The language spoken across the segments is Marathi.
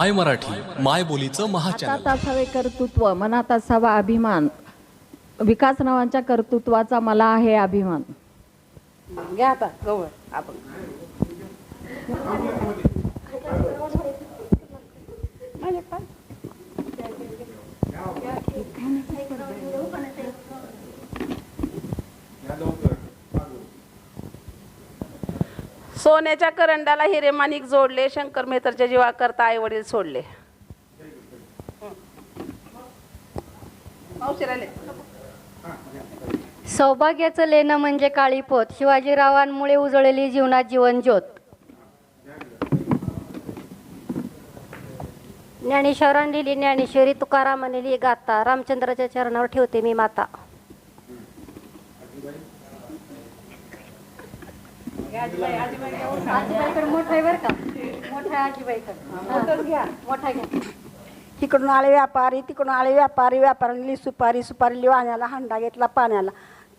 माय मराठी माय बोलीचं महाचॅनल. असावे कर्तृत्व मनात असावा अभिमान. विकास नावांच्या कर्तृत्वाचा मला आहे अभिमान. घ्या आता गवळ आपण. सोन्याच्या करंडाला हिरे माणिक जोडले शंकर मेहतरच्या जीवा करता आई वडील सोडले. सौभाग्याचं लेणं म्हणजे काळीपोत शिवाजीरावांमुळे उजळली जीवनात जीवन ज्योत. ज्ञानेश्वरांनी लिहिली ज्ञानेश्वरी तुकारामाने लिहिली गाथा. रामचंद्राच्या चरणावर ठेवते मी माता. आजीबाईकडे मोठा आहे बरं का? मोठा आहे आजीबाईकडे. मोठा घ्या तिकडून आले व्यापारी तिकडून आले व्यापारी व्यापाऱ्यांनी सुपारी सुपारी लिवाण्याला हंडा घेतला पाण्याला.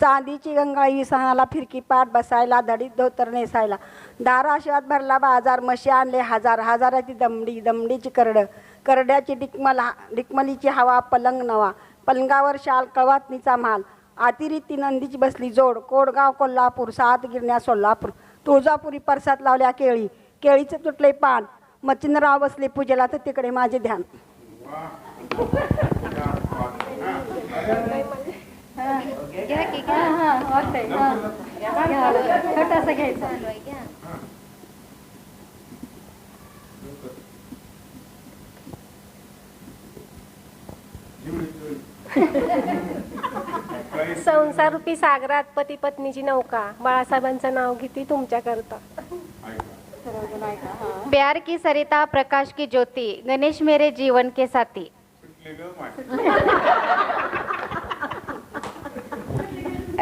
चांदीची गंगाळी सणाला फिरकी पाठ बसायला दडीत धोतर नेसायला. धाराशिवात भरला बाजार मशी आणले हजार हजाराची दमडी दमडीची करड. करड्याची डिकमल डिकमलीची हवा पलंग नवा. पलंगावर शाल कवातनीचा माल. अतिरिक्ती नंदीची बसली जोड कोडगाव कोल्हापूर सात गिरण्या सोलापूर तुळजापुरी परसात लावल्या केळी केळीचे तुटले पान मच्छिंद्रराव बसले पूजेला तर तिकडे माझे ध्यान घ्यायचं घ्यायचा संसारूपी सागरात पती पत्नीची नौका. बाळासाहेबांचं नाव घेते तुमच्याकरता. प्यार की सरिता प्रकाश की ज्योति गणेश मेरे जीवन के साथी.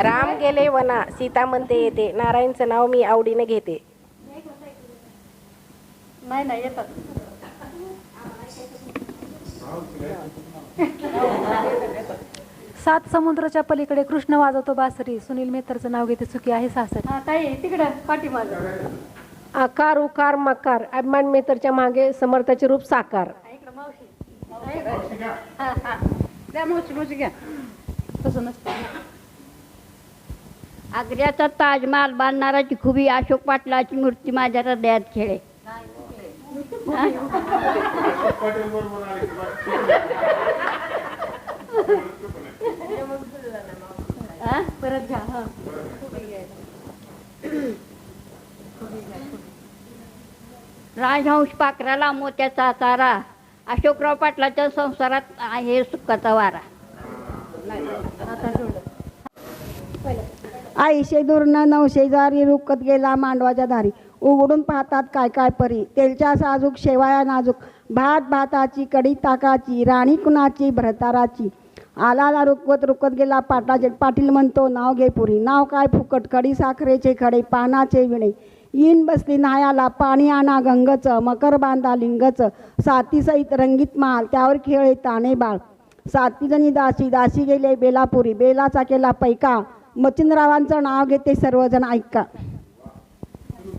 राम गेले वना सीता म्हणते येते नारायणचं नाव मी आवडीने घेते. नाही नाही येतात? सात समुद्राच्या पलीकडे कृष्ण वाजवतो बासरी. सुनील मेहतरचं नाव घेते चुकी आहे सासर. हा ताई तिकडं पाठीमाग. आकार उकार मकार. अभिमान मेतरच्या मागे समर्थाचे रूप साकार. इकडं मावशी. द्या मावशी मावशी घ्या. तसं नसतं. आग्र्याचा ताजमहाल बांधणाराची खुबी अशोक पाटलाची मूर्ती माझ्या हृदयात खेळे हा? परत घ्या हा. राजहंश पाखराला मोत्याचा चारा. अशोकराव पाटलाच्या संसारात आहे सुखाचा वारा. आईशे दुर्न नवशेजारी रुकत गेला मांडवाच्या दारी उघडून पाहतात काय काय परी. तेलच्या साजूक शेवाया नाजूक. भात भाताची कडी ताकाची राणी कुणाची भरताराची. आलाला रुकवत रुकवत गेला पाटाचे पाटील म्हणतो नाव घे पुरी नाव काय फुकट? कडी साखरेचे खडे पानाचे विणे. येईन बसली नायाला पाणी आणा गंगचं मकर बांधा लिंगचं साती सहित रंगीत माल त्यावर खेळे ताणे बाळ. साती जणी दासी दासी गेले बेलापुरी बेलाचा केला पैका मचिंद्ररावांचं नाव घेते सर्वजण ऐका.